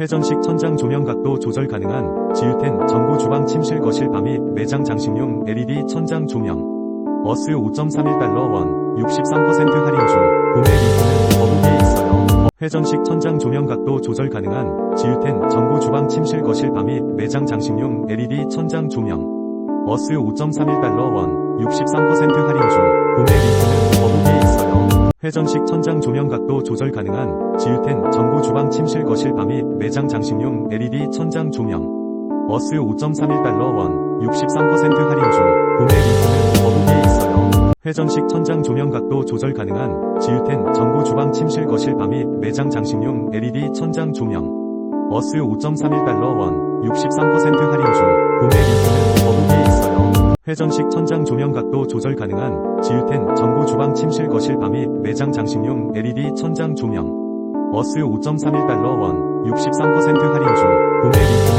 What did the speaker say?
회전식 천장 조명 각도 조절 가능한 지유텐 전구 주방 침실 거실 바및 매장 장식용 LED 천장 조명 어스 5.31달러 원 63% 할인 중 구매 링크는 더보기에 있어요. 회전식 천장 조명 각도 조절 가능한 지유텐 전구 주방 침실 거실 바및 매장 장식용 LED 천장 조명 어스 5.31달러 원 63% 할인 중 회전식 천장 조명 각도 조절 가능한 지유텐 전구 주방 침실 거실 바및 매장 장식용 LED 천장 조명 어스 5.31달러 원 63% 할인 중 구매 링크는 더보기에 있어요. 회전식 천장 조명 각도 조절 가능한 지유텐 전구 주방 침실 거실 바및 매장 장식용 LED 천장 조명 어스 5.31달러 원 63% 할인 중 회전식 천장 조명 각도 조절 가능한 지유텐 전구 주방 침실 거실 바및 매장 장식용 LED 천장 조명. 어스 5.31달러 원 63% 할인 중 구매